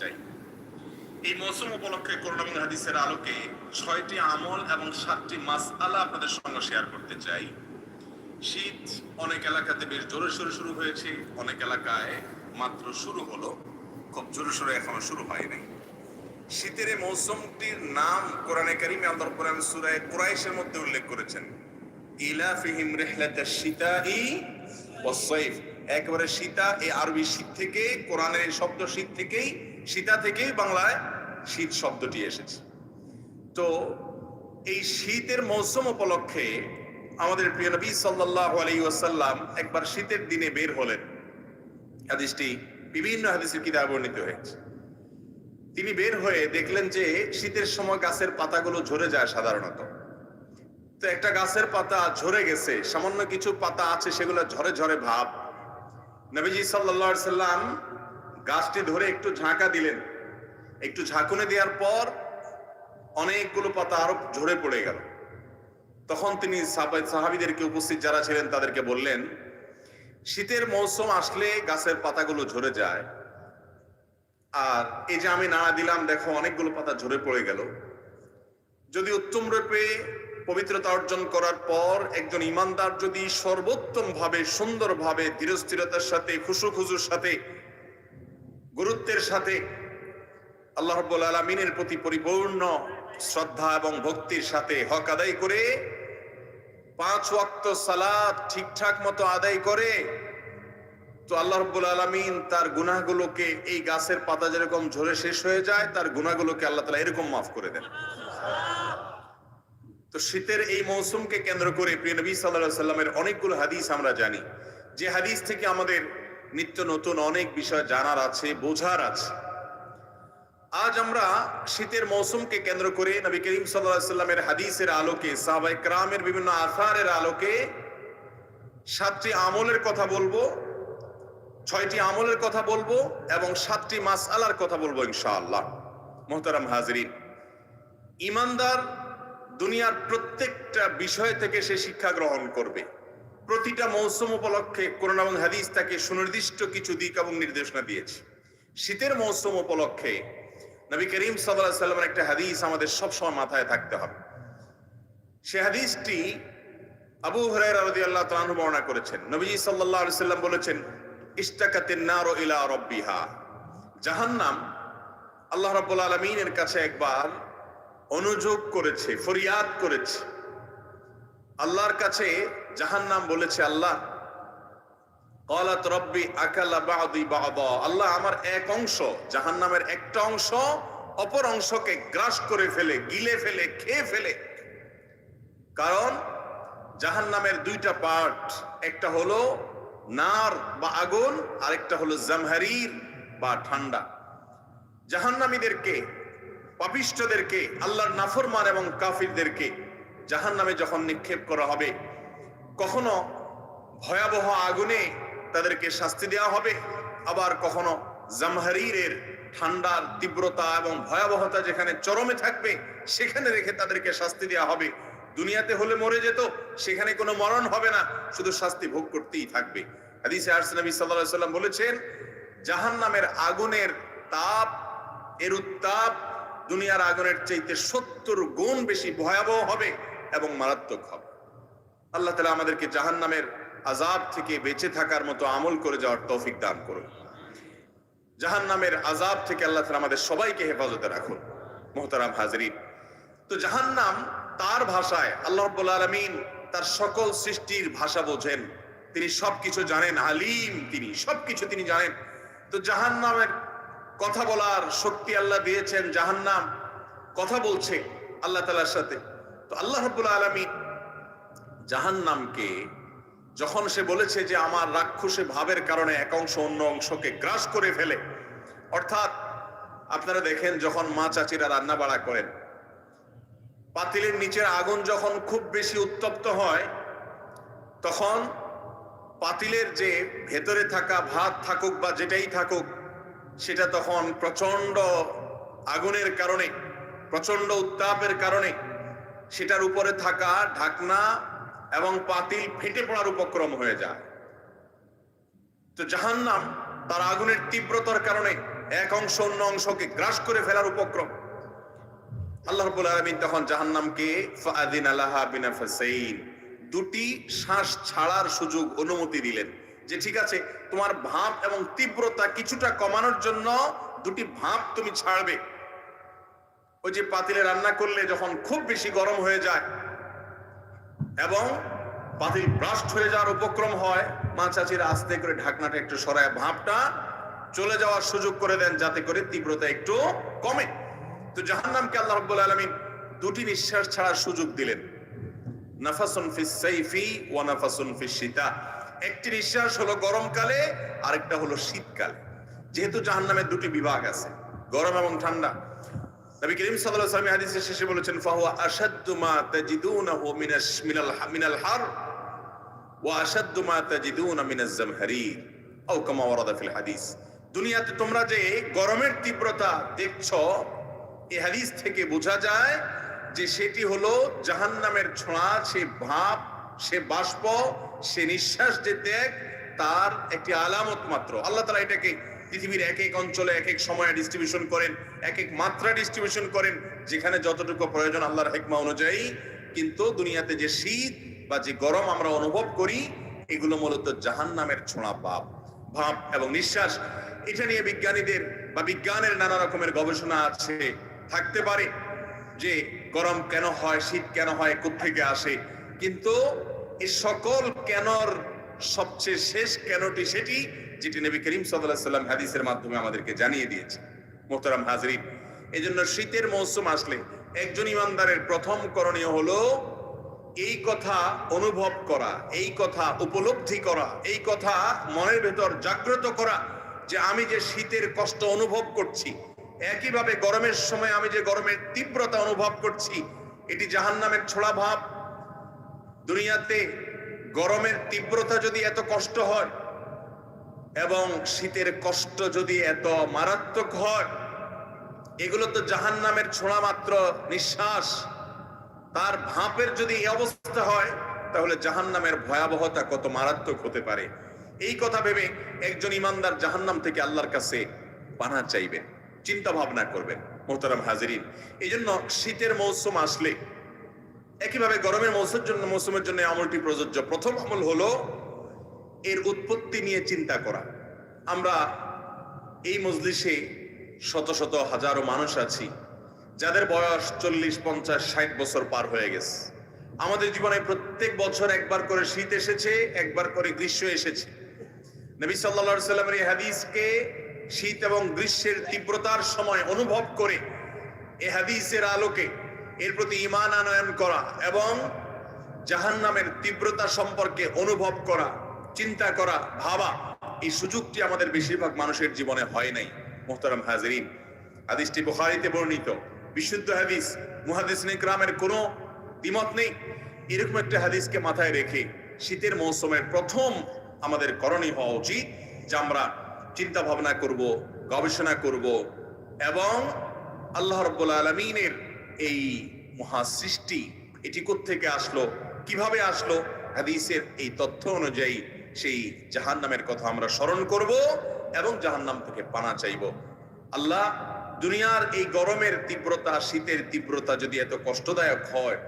চাই। এই মৌসুম উপলক্ষে করোনা হাদিসের আলোকে ছয়টি আমল এবং সাতটি মাস আলা আপনাদের সঙ্গে শেয়ার করতে চাই। শীত অনেক এলাকাতে বেশ জোরে সোরে শুরু হয়েছে। অনেক এলাকায় মাত্র শুরু হলো। খুব জোরে সোরে এখনও শুরু হয়নি শীতের এই মৌসুমটির নাম কোরআনে কারিমে আল্লাহ কোরআন সূরায়ে কুরাইশের মধ্যে উল্লেখ করেছেন। ইলাফিহিম রিহলাতাশ শিতাই ওয়াস সাইফ। একেবারে সীতা এই আরবি শীত থেকে, কোরআনের শব্দ শীত থেকেই সীতা থেকেই বাংলায় শীত শব্দটি এসেছে। তো এই শীতের মৌসুম উপলক্ষে আমাদের প্রিয় নবী সাল্লাল্লাহু আলাইহি ওয়াসাল্লাম একবার শীতের দিনে বের হলেন। হাদিসটি বিভিন্ন হাদিসের কিতাবে বর্ণিত হয়েছে। তিনি বের হয়ে দেখলেন যে শীতের সময় গাছের পাতাগুলো ঝরে যায় সাধারণত। তো একটা গাছের পাতা ঝরে গেছে, সামান্য কিছু পাতা আছে সেগুলো ঝরে ঝরে ভাব। নবীজি আলাইহি সাল্লাম গাছটি ধরে একটু ঝাঁকা দিলেন। একটু ঝাঁকুনে দেওয়ার পর অনেকগুলো পাতা আরও ঝরে পড়ে গেল। তখন তিনি সাহাবা- সাহাবীদেরকে উপস্থিত যারা ছিলেন তাদেরকে বললেন, শীতের মৌসুম আসলে গাছের পাতাগুলো ঝরে যায়। আর এই যে আমি নাড়া দিলাম, দেখো অনেকগুলো পাতা ঝরে পড়ে গেল। যদি উত্তম রূপে পবিত্রতা অর্জন করার পর একজন ইমানদার যদি সর্বোত্তম ভাবে সুন্দর ভাবে ধীরস্থিরতার সাথে খুশু খুশুর সাথে গুরুত্বের সাথে আল্লাহ রব্বুল আলমিনের প্রতি পরিপূর্ণ শ্রদ্ধা এবং ভক্তির সাথে হক আদায় করে পাঁচ ওয়াক্ত সালাদ ঠিকঠাক মতো আদায় করে, তো আল্লাহ রব্বুল আলমিন তার গুনাহগুলোকে এই গাছের পাতা যেরকম ঝরে শেষ হয়ে যায়, তার গুনাহগুলোকে আল্লাহ তালা এরকম মাফ করে দেন। তো শীতের এই মৌসুমকে কেন্দ্র করে প্রিয় নবী সাল্লাহ সাল্লামের অনেকগুলো হাদিস আমরা জানি। যে হাদিস থেকে আমাদের নিত্য নতুন অনেক বিষয় জানার আছে, বোঝার আছে। আজ আমরা শীতের মৌসুমকে কেন্দ্র করে নবী করিম সাল্লামের হাদিসের আলোকে সাহাবাই ক্রামের বিভিন্ন আসারের আলোকে সাতটি আমলের কথা বলব, ছয়টি আমলের কথা বলব এবং সাতটি মাস আলার কথা বলব ইনশাআল্লাহ। মোহতারাম হাজরিন, ইমানদার দুনিয়ার প্রত্যেকটা বিষয় থেকে সে শিক্ষা গ্রহণ করবে। প্রতিটা মৌসুম উপলক্ষে করোনা এবং হাদিস তাকে সুনির্দিষ্ট কিছু দিক এবং নির্দেশনা দিয়েছে। শীতের মৌসুম উপলক্ষে নবী করিম সাল্লাহ সাল্লামের একটা হাদিস আমাদের সবসময় মাথায় থাকতে হবে। সে হাদিসটি আবু হুরায়রা রাদিয়াল্লাহু তাআলা বর্ণনা করেছেন। নবীজি আলাইহি সাল্লাম বলেছেন, ইশতাকাতিন নারু ইলা রাব্বিহা। জাহান্নাম আল্লাহ রাব্বুল আলামিনের কাছে একবার অনুযোগ করেছে, ফরিয়াদ করেছে। আল্লাহর কাছে জাহান্নাম বলেছে, আল্লাহ কলাত রব্বি আকালা বাদি বাবা আল্লাহ আমার এক অংশ, জাহান্নামের একটা অংশ অপর অংশকে গ্রাস করে ফেলে, গিলে ফেলে, খেয়ে ফেলে। কারণ জাহান্নামের দুইটা পার্ট একটা হলো নার বা আগুন, আরেকটা হলো জামহারির বা ঠান্ডা। জাহান্নামীদেরকে, পাপিষ্টদেরকে, আল্লাহর নাফরমান এবং কাফিরদেরকে জাহান্নামে যখন নিক্ষেপ করা হবে, কখনো ভয়াবহ আগুনে তাদেরকে শাস্তি দেওয়া হবে, আবার কখনো জামহারিরের ঠান্ডার তীব্রতা এবং ভয়াবহতা যেখানে চরমে থাকবে, সেখানে রেখে তাদেরকে শাস্তি দেওয়া হবে। দুনিয়াতে হলে মরে যেত, সেখানে কোনো মরণ হবে না, শুধু শাস্তি ভোগ করতেই থাকবে। হাদিসে আরস নবী আলাইহি সাল্লাম বলেছেন, জাহান্নামের আগুনের তাপ এর উত্তাপ দুনিয়ার আগুনের চাইতে সত্তর গুণ বেশি ভয়াবহ হবে। এবং মারাত্মক হবে। আল্লাহ তালা আমাদেরকে জাহান্নামের আজাব থেকে বেঁচে থাকার মতো আমল করে যাওয়ার তৌফিক দান করুন। জাহান্নামের আজাব থেকে আল্লাহ তালা আমাদের সবাইকে হেফাজতে রাখুন, মোহতারাম হাজরিন। তো জাহান্নাম তার ভাষায় আল্লাহ রব্বুল আলমিন তার সকল সৃষ্টির ভাষা বোঝেন। তিনি সবকিছু জানেন, আলিম তিনি, সবকিছু তিনি জানেন। তো জাহান্নামের কথা বলার শক্তি আল্লাহ দিয়েছেন। জাহান্নাম কথা বলছে আল্লাহ তালার সাথে। তো আল্লাহ রব্বুল আলমিন জাহান্নামকে যখন সে বলেছে যে আমার রাক্ষসে ভাবের কারণে এক অংশ অন্য অংশকে গ্রাস করে ফেলে, অর্থাৎ আপনারা দেখেন যখন মা চাচিরা রান্না বাড়া করেন, পাতিলের নিচের আগুন যখন খুব বেশি উত্তপ্ত হয়, তখন পাতিলের যে ভেতরে থাকা ভাত থাকুক বা যেটাই থাকুক, সেটা তখন প্রচণ্ড আগুনের কারণে প্রচণ্ড উত্তাপের কারণে সেটার উপরে থাকা ঢাকনা এবং পাতিল ফেটে পড়ার উপক্রম হয়ে যায়। তো জাহান্নাম তার আগুনের তীব্রতার কারণে এক অংশ অন্য অংশকে গ্রাস করে ফেলার উপক্রম। আল্লাহ রাব্বুল তখন জাহান্নামকে ফাআদিন দুটি শ্বাস ছাড়ার সুযোগ অনুমতি দিলেন যে, ঠিক আছে, তোমার ভাব এবং তীব্রতা কিছুটা কমানোর জন্য দুটি ভাব তুমি ছাড়বে। ওই যে পাতিলে রান্না করলে যখন খুব বেশি গরম হয়ে যায় এবং পাতিল ব্রাস্ট হয়ে যাওয়ার উপক্রম হয়, মা আস্তে করে ঢাকনাটা একটু সরায়, ভাবটা চলে যাওয়ার সুযোগ করে দেন যাতে করে তীব্রতা একটু কমে। তো জাহান্নামকে আল্লাহ রাব্বুল আলামিন দুটি নিঃশ্বাস ছাড়ার সুযোগ দিলেন। নাফাসুন ফিস সাইফি ওয়া নাফাসুন ফিস শীতা। একটি নিঃশ্বাস হলো গরমকালে, আরেকটা হলো শীতকালে। যেহেতু জাহান্নামের দুটি বিভাগ আছে, গরম এবং ঠান্ডা। নবী করিম সাল্লাল্লাহু আলাইহি হাদিসের শেষে বলেছেন, ফাহুয়া আশাদ্দু মা তাজিদুনাহু মিনাশ, মিনাল মিনাল হার, ওয়া আশাদ্দু মা তাজিদুনা মিনাজ জামহারির। আও কামা ওয়ারাদা ফিল হাদিস। দুনিয়াতে তোমরা যে গরমের তীব্রতা দেখছ এই হাদিস থেকে বোঝা যায় যে সেটি হলো জাহান্নামের ছোঁয়া, সে ভাব সে বাষ্প, সে নিঃশ্বাস যে ত্যাগ, তার একটি আলামত মাত্র। আল্লাহ তালা এটাকে পৃথিবীর এক এক অঞ্চলে এক এক সময়ে ডিস্ট্রিবিউশন করেন। এক এক মাত্রা ডিস্ট্রিবিউশন করেন, যেখানে যতটুকু প্রয়োজন আল্লাহর হেকমা অনুযায়ী। কিন্তু দুনিয়াতে যে শীত বা যে গরম আমরা অনুভব করি, এগুলো মূলত জাহান্নামের ছোঁয়া ভাব ভাব এবং নিঃশ্বাস। এটা নিয়ে বিজ্ঞানীদের বা বিজ্ঞানের নানা রকমের গবেষণা আছে। থাকতে পারে যে গরম কেন হয়, শীত কেন হয়, কোত্থেকে আসে। কিন্তু এই সকল কেনর সবচেয়ে শেষ কেনটি সেটি, যেটি নবী করিম সাল্লাম হাদিসের মাধ্যমে আমাদেরকে জানিয়ে দিয়েছে। মোহতারাম হাজরিন। এই জন্য শীতের মৌসুম আসলে একজন ইমানদারের প্রথম করণীয় হলো এই কথা অনুভব করা, এই কথা উপলব্ধি করা, এই কথা মনের ভেতর জাগ্রত করা যে আমি যে শীতের কষ্ট অনুভব করছি, একইভাবে গরমের সময় আমি যে গরমের তীব্রতা অনুভব করছি, এটি জাহান্নামের ছোড়া ভাব। দুনিয়াতে গরমের তীব্রতা যদি এত কষ্ট হয় এবং শীতের কষ্ট যদি এত মারাত্মক হয়, এগুলো তো জাহান্নামের ছোঁড়া মাত্র নিঃশ্বাস। তার ভাপের যদি এই অবস্থা হয়, তাহলে জাহান্নামের ভয়াবহতা কত মারাত্মক হতে পারে। এই কথা ভেবে একজন ইমানদার জাহান্নাম থেকে আল্লাহর কাছে পানা চাইবেন, চিন্তা ভাবনা করবেন, মোহতারাম হাজিরিন। এই জন্য শীতের মৌসুম আসলে, একইভাবে গরমের মৌসুমের জন্য মৌসুমের জন্য আমলটি প্রযোজ্য। প্রথম আমল হলো এর উৎপত্তি নিয়ে চিন্তা করা। আমরা এই মজলিসে শত শত হাজারো মানুষ আছি, যাদের বয়স চল্লিশ, পঞ্চাশ, ষাট বছর পার হয়ে গেছে। আমাদের জীবনে প্রত্যেক বছর একবার করে শীত এসেছে, একবার করে গ্রীষ্ম এসেছে। নবী সাল্লা সাল্লামের এই হাদিসকে শীত এবং গ্রীষ্মের তীব্রতার সময় অনুভব করে এ হাদিসের আলোকে এর প্রতি ইমান আনয়ন করা এবং জাহান্নামের তীব্রতা সম্পর্কে অনুভব করা চিন্তা করা, ভাবা, এই সুযোগটি আমাদের বেশিরভাগ মানুষের জীবনে হয় নাই, মোহতারাম হাজরিন। হাদিসটি বুখারীতে বর্ণিত। বিশুদ্ধ হাদিস মুহাদিস গ্রামের কোনো দ্বিমত নেই। এরকম একটা হাদিসকে মাথায় রেখে শীতের মৌসুমের প্রথম আমাদের করণীয় হওয়া উচিত, যে আমরা চিন্তা ভাবনা করব, গবেষণা করব, এবং আল্লাহ রব্বুল আলমিনের এই মহাসৃষ্টি, এটি থেকে আসলো, কীভাবে আসলো, হাদিসের এই তথ্য অনুযায়ী সেই জাহান্নামের কথা আমরা স্মরণ করব এবং জাহান্নাম থেকে পানা চাইব। আল্লাহ, দুনিয়ার এই গরমের তীব্রতা, শীতের তীব্রতা যদি এত কষ্টদায়ক হয়,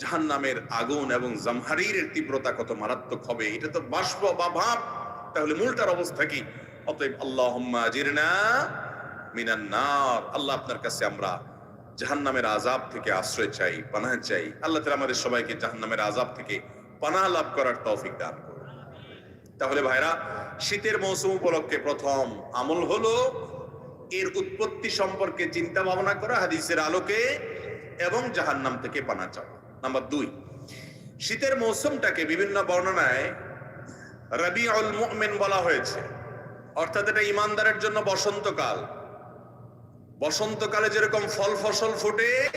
জাহান্নামের আগুন এবং জামহারির তীব্রতা কত মারাত্মক হবে, এটা তো বাষ্প বা ভাব তাহলে মূলটার অবস্থা কি? অতএব আল্লাহ জিরনা মিনান নার। আল্লাহ আপনার কাছে আমরা জাহান্নামের আজাব থেকে আশ্রয় চাই পানাহ চাই। আল্লাহ তাআলা আমাদের সবাইকে জাহান্নামের আজাব থেকে পানাহ লাভ করার তৌফিক দান তাহলে ভাইরা, শীতের মৌসুম উপলক্ষে প্রথম আমল হলো এর উৎপত্তি সম্পর্কে চিন্তা ভাবনা করা, হাদিসের আলোকে এবং জাহান্নাম থেকে পানা চাওয়া। নাম্বার দুই, শীতের মৌসুমটাকে বিভিন্ন বর্ণনায় রবি অল মুমিন বলা হয়েছে। অর্থাৎ এটা ইমানদারের জন্য বসন্তকাল। বসন্তকালে যেরকম ফল ফসল ফুটে,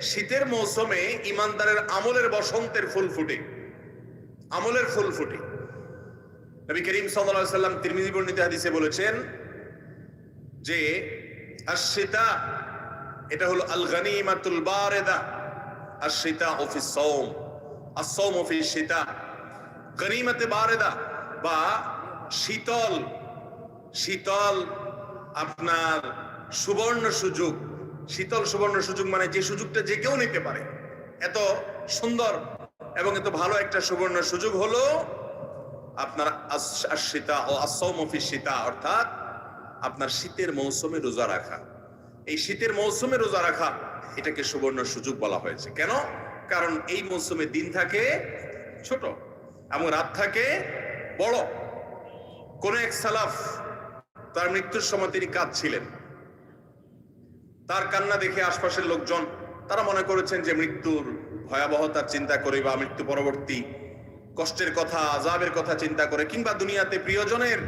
শীতের মৌসুমে ইমানদারের আমলের বসন্তের ফুল ফুটে। আমলের ফুল ফুটে। নবী করিম আলাইহি সাল্লাম তিরমিজি বর্ণিত হাদিসে বলেছেন যে আশিতা এটা হলো আল গানিমাতুল বারেদা আশিতা অফিস সৌম আসৌম অফিস শীতা। গনিমতে বারেদা বা শীতল শীতল আপনার সুবর্ণ সুযোগ, শীতল সুবর্ণ সুযোগ মানে যে সুযোগটা যে কেউ নিতে পারে। এত সুন্দর এবং এত ভালো একটা সুবর্ণ সুযোগ হলো আপনার আশিতা ও অর্থাৎ আপনার শীতের মৌসুমে রোজা রাখা। এই শীতের মৌসুমে রোজা রাখা, এটাকে সুবর্ণ সুযোগ বলা হয়েছে। কেন? কারণ এই মৌসুমে দিন থাকে ছোট এবং রাত থাকে বড়। কোন এক সালাফ, তার মৃত্যুর সময় তিনি কাঁদছিলেন। তার কান্না দেখে আশপাশের লোকজন, তারা মনে করেছেন যে মৃত্যুর ভয়াবহতার চিন্তা করে বা মৃত্যু পরবর্তী কষ্টের কথা আজাবের কথা চিন্তা করে, কিংবা দুনিয়াতে প্রিয়জনের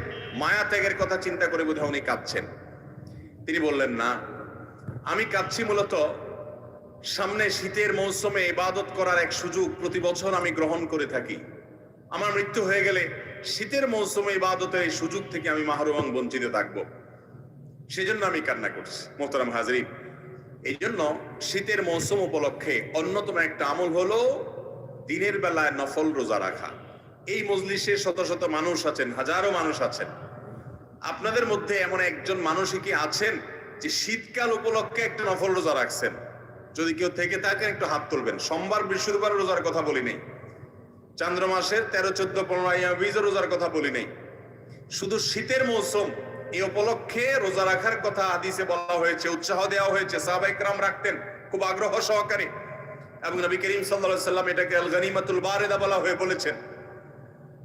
মায়া ত্যাগের কথা চিন্তা করে বোধহয় উনি কাঁদছেন। তিনি বললেন, না, আমি কাঁদছি মূলত সামনে শীতের মৌসুমে ইবাদত করার এক সুযোগ প্রতি বছর আমি গ্রহণ করে থাকি। আমার মৃত্যু হয়ে গেলে শীতের মৌসুমে ইবাদতের এই সুযোগ থেকে আমি মাহরুমান বঞ্চিত থাকব। সেজন্য আমি কান্না করছি, মোহতারাম হাজরিন। এই জন্য শীতের মৌসুম উপলক্ষে অন্যতম একটা আমল হলো দিনের বেলায় নফল রোজা রাখা। এই মজলিসে শত শত মানুষ আছেন, হাজারো মানুষ আছেন। আপনাদের মধ্যে এমন একজন মানুষই কি আছেন যে শীতকাল উপলক্ষে একটা নফল রোজা রাখছেন? যদি কেউ থেকে থাকেন, একটু হাত তুলবেন। সোমবার, বৃহস্পতিবার রোজার কথা বলি নেই। চান্দ্র মাসের তেরো, চোদ্দ, পনেরো রোজার কথা বলি নেই। শুধু শীতের মৌসুম এই উপলক্ষে রোজা রাখার কথা হাদিসে বলা হয়েছে, উৎসাহ দেওয়া হয়েছে সাহাবাইকরাম রাখতেন। খুব আগ্রহ সহকারে এবং নবী করিম সাল্লাল্লাহু সাল্লাম এটাকে আল গানিমাতুল বারেদা বলা হয়ে বলেছেন।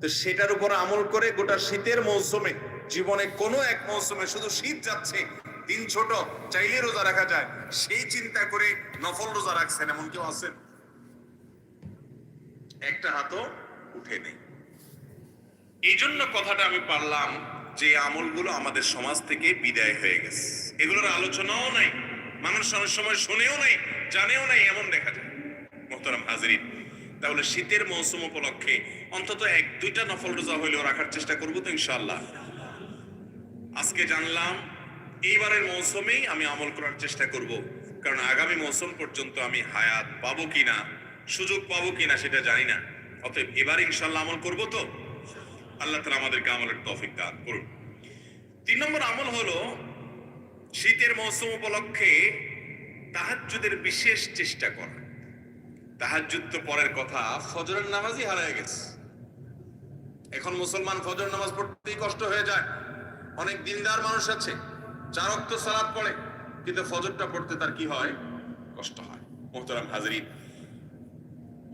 তো সেটার উপর আমল করে গোটা শীতের মৌসুমে, জীবনে কোনো এক মৌসুমে শুধু শীত যাচ্ছে, দিন ছোট, চাইলে রোজা রাখা যায়, সেই চিন্তা করে নফল রোজা রাখছেন এমন কেউ আছেন? একটা হাতও উঠে নেই। এই জন্য কথাটা আমি পারলাম যে আমলগুলো আমাদের সমাজ থেকে বিদায় হয়ে গেছে। এগুলোর আলোচনাও নাই, মানুষ অনেক সময় শুনেও নাই, জানেও নাই, এমন দেখা যায়। মোহতারাম হাজরিন। তাহলে শীতের মৌসুম উপলক্ষে অন্তত এক, দুইটা নফল রোজা হইলেও রাখার চেষ্টা করব তো ইনশাআল্লাহ। আজকে জানলাম, এইবারের মৌসুমেই আমি আমল করার চেষ্টা করব। কারণ আগামী মৌসুম পর্যন্ত আমি হায়াত পাবো কিনা, সুযোগ পাবো কিনা সেটা জানি না। অতএব এবার ইনশাল্লাহ আমল করব তো। আল্লাহ তালা আমাদেরকে আমলের তৌফিক দান করুন। তিন নম্বর আমল হলো, শীতের মৌসুম উপলক্ষে তাহাজ্জুদের বিশেষ চেষ্টা করা। তাহাজ্জুদ তো পরের কথা, ফজরের নামাজই হারায় গেছে। এখন মুসলমান ফজর নামাজ পড়তেই কষ্ট হয়ে যায়। অনেক দিনদার মানুষ আছে, চার অক্ত সালাদ পড়ে, কিন্তু ফজরটা পড়তে তার কি হয়? কষ্ট হয়। মোহতারাম হাজরিন,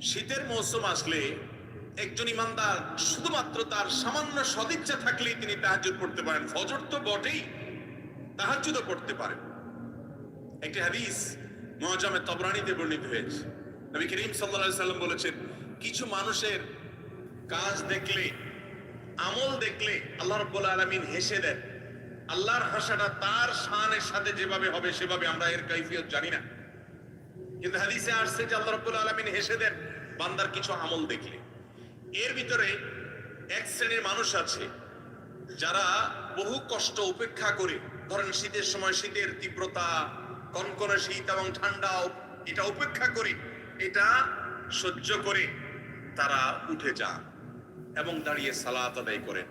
শীতের মৌসুম আসলে একজন ইমানদার শুধুমাত্র তার সামান্য সদিচ্ছা থাকলেই তিনি তাহাজ্জুদ পড়তে পারেন। ফজর তো বটেই, তাহাজ্জুদও পড়তে পারেন। একটি হাদিস মহাজামে তবরানিতে বর্ণিত হয়েছে নবী করিম সাল্লাল্লাহু সাল্লাম বলেছেন, কিছু মানুষের কাজ দেখলে, আমল দেখলে আল্লাহ রাব্বুল আলামিন হেসে দেন। আল্লাহর হাসাটা তার শানের সাথে যেভাবে হবে, সেভাবে আমরা এর কাইফিয়ত জানি না। কিন্তু হাদিসে আসছে যে আল্লাহ রাব্বুল আলামিন হেসে দেন, বান্দার কিছু আমল দেখলে। এর ভিতরে এক শ্রেণির মানুষ আছে, যারা বহু কষ্ট উপেক্ষা করে, ধরেন শীতের সময় শীতের তীব্রতা, কনকনে শীত এবং ঠান্ডা, এটা উপেক্ষা করে। এটা সহ্য করে তারা উঠে যান এবং দাঁড়িয়ে সালাত আদায় করেন।